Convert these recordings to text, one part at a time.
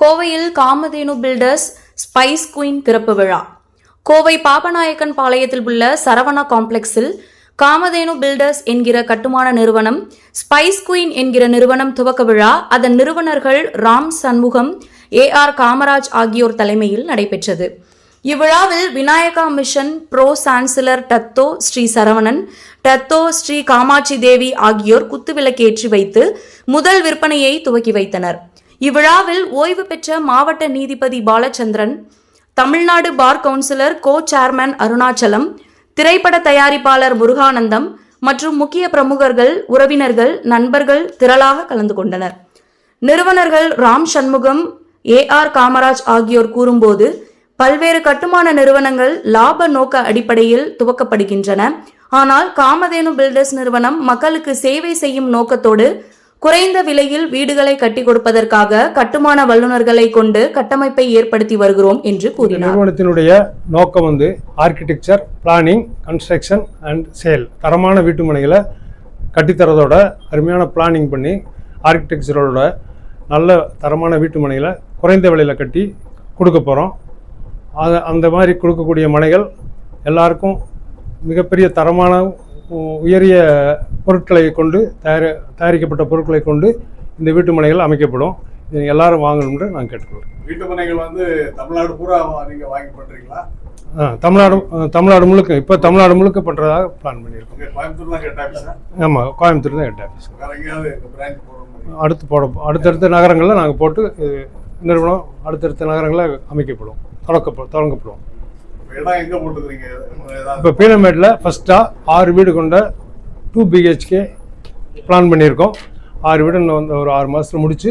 கோவையில் Kamadhenu filters spice queen திறப்பு விழா. கோவை பாபநாயக்கன் பாளையத்தில் உள்ள சரவணா காம்ப்ளெக்ஸில் காமதேனு பில்டர்ஸ் என்கிற கட்டுமான நிறுவனம் ஸ்பைஸ் குயின் என்கிற நிறுவனம் துவக்க விழா. அதன் நிறுவனர்கள் ராம் சண்முகம் ஏ ஆர் காமராஜ் ஆகியோர் தலைமையில் நடைபெற்றது. இவ்விழாவில் Vinayaka mission pro chancellor Datuk Sri Saravanan Datuk Sri Kamakshi Devi ஆகியோர் குத்துவிளக்கேற்றி வைத்து முதல் விற்பனையை துவக்கி வைத்தனர். இவ்விழாவில் ஓய்வு பெற்ற மாவட்ட நீதிபதி Balachandran Tamil Nadu bar councillor co chairman Arunachalam திரைப்பட தயாரிப்பாளர் முருகானந்தம் மற்றும் முக்கிய பிரமுகர்கள் உறவினர்கள் நண்பர்கள் திரளாக கலந்து கொண்டனர். நிறுவனர்கள் ராம் சண்முகம் ஏ ஆர் காமராஜ் ஆகியோர் கூறும்போது பல்வேறு கட்டுமான நிறுவனங்கள் லாப நோக்க அடிப்படையில் துவக்கப்படுகின்றன. ஆனால் காமதேனு பில்டர்ஸ் நிறுவனம் மக்களுக்கு சேவை செய்யும் நோக்கத்தோடு குறைந்த விலையில் வீடுகளை கட்டி கொடுப்பதற்காக கட்டுமான வல்லுநர்களை கொண்டு கட்டமைப்பை ஏற்படுத்தி வருகிறோம் என்று கூறினார். நிறுவனத்தினுடைய நோக்கம் வந்து architecture planning construction and sale தரமான வீட்டு மனைகளை கட்டித்தரதோட அருமையான பிளானிங் பண்ணி ஆர்கிடெக்சரோட நல்ல தரமான வீட்டு மனைகளை குறைந்த விலையில் கட்டி கொடுக்க போகிறோம் அது அந்த மாதிரி கொடுக்கக்கூடிய மனைகள் எல்லாருக்கும் மிகப்பெரிய தரமான உயரிய பொருட்களை கொண்டு தயாரி தயாரிக்கப்பட்ட பொருட்களை கொண்டு இந்த வீட்டு மனைகள் அமைக்கப்படும். இதை எல்லாரும் வாங்கணும்னு நான் கேட்டுக்கொள்கிறேன். வீட்டு மனைகள் வந்து தமிழ்நாடு பூரா நீங்க வாங்கி பண்றீங்களா? ஆ, தமிழ்நாடு தமிழ்நாடு முழுக்க இப்போ தமிழ்நாடு முழுக்க பண்ணுறதாக பிளான் பண்ணியிருக்கோம். கோயம்புத்தூர் தான் ஆஃபீஸா ஆமாம் கோயம்புத்தூர் தான் ஹெட் ஆஃபீஸ் வேற எங்கேயாவது பிரான்ச் போடுற மாதிரி. அடுத்து போட அடுத்தடுத்த நகரங்களில் நாங்கள் போட்டு நிறுவனம் அடுத்தடுத்த நகரங்களில் அமைக்கப்படும் தொடக்கப்படும் தொடங்கப்படும். இப்ப இடம் எங்க போட்டுக்கிறீங்க? ஏதாவது இப்போ பீலமேட்டில் ஃபஸ்ட்டாக ஆறு வீடு கொண்ட டூ பிஹெச்கே பிளான் பண்ணியிருக்கோம். ஆறு வீடு இன்னும் வந்து ஒரு ஆறு மாதத்தில் முடித்து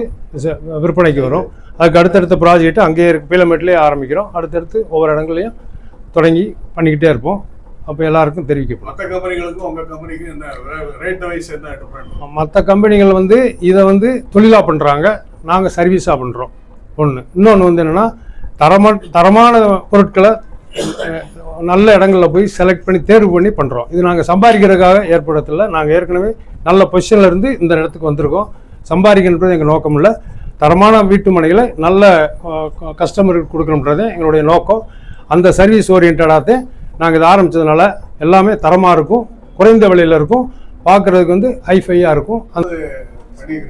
விற்பனைக்கு வரும். அதுக்கு அடுத்தடுத்த ப்ராஜெக்ட் அங்கேயே இருக்கு பீலமேட்லேயே ஆரம்பிக்கிறோம். அடுத்தடுத்து ஒவ்வொரு இடங்களையும் தொடங்கி பண்ணிக்கிட்டே இருப்போம். அப்போ எல்லாருக்கும் தெரிவிக்கப்படும். மற்ற கம்பெனிகளுக்கும் உங்க கம்பெனிக்கும் என்ன ரேட் வைஸ் என்ன டிஃபரெண்ட் மற்ற கம்பெனிகள் வந்து இதை வந்து தொழிலாக பண்ணுறாங்க நாங்கள் சர்வீஸாக பண்ணுறோம் ஒன்று இன்னொன்று வந்து என்னென்னா தரமா தரமான பொருட்களை நல்ல இடங்களில் போய் செலக்ட் பண்ணி தேர்வு பண்ணி பண்ணுறோம் இது நாங்கள் சம்பாதிக்கிறதுக்காக ஏற்படுத்தல நாங்கள் ஏற்கனவே நல்ல பொசிஷனில் இருந்து இந்த இடத்துக்கு வந்திருக்கோம். சம்பாதிக்கணுன்றது எங்கள் நோக்கம் இல்லை. தரமான வீட்டு மனைகளை நல்ல கஸ்டமருக்கு கொடுக்கணுன்றது எங்களுடைய நோக்கம். அந்த சர்வீஸ் ஓரியன்டாகத்தே நாங்கள் இதை ஆரம்பித்ததுனால எல்லாமே தரமாக இருக்கும் குறைந்த விலையில் இருக்கும். பார்க்குறதுக்கு வந்து ஹைஃபையாக இருக்கும். அது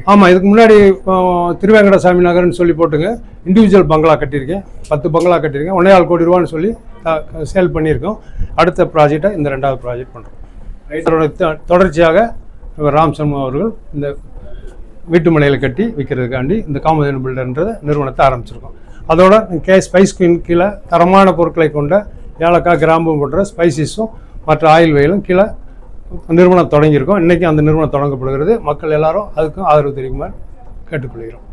ஆமாம் இதுக்கு முன்னாடி அஹ், திருவேங்கடசாமி நகர்னு சொல்லி போட்டுங்க. இண்டிவிஜுவல் பங்களா கட்டியிருக்கேன். பத்து பங்களா கட்டியிருக்கேன். ஒன்றே ஆள் கோடி ரூபான்னு சொல்லி சேல் பண்ணியிருக்கோம். அடுத்த ப்ராஜெக்டை இந்த ரெண்டாவது ப்ராஜெக்ட் பண்ணுறோம் இதோட தொடர்ச்சியாக ராம் சர்மா அவர்கள் இந்த வீட்டு மனையில் கட்டி விற்கிறதுக்காண்டி இந்த காமதேனு பில்டர்ன்ற நிறுவனத்தை ஆரம்பிச்சிருக்கோம். அதோட கே ஸ்பைஸ் குயின் கீழே தரமான பொருட்களை கொண்ட ஏலக்காய் கிராம்பு போன்ற ஸ்பைசிஸும் மற்ற ஆயில் வகையிலும் கீழே நிறுவனம் தொடங்கியிருக்கோம். இன்றைக்கி அந்த நிறுவனம் தொடங்கப்படுகிறது. மக்கள் எல்லாரும் அதுக்கும் ஆதரவு தெரியுமாறு கேட்டுக்கொள்கிறோம்.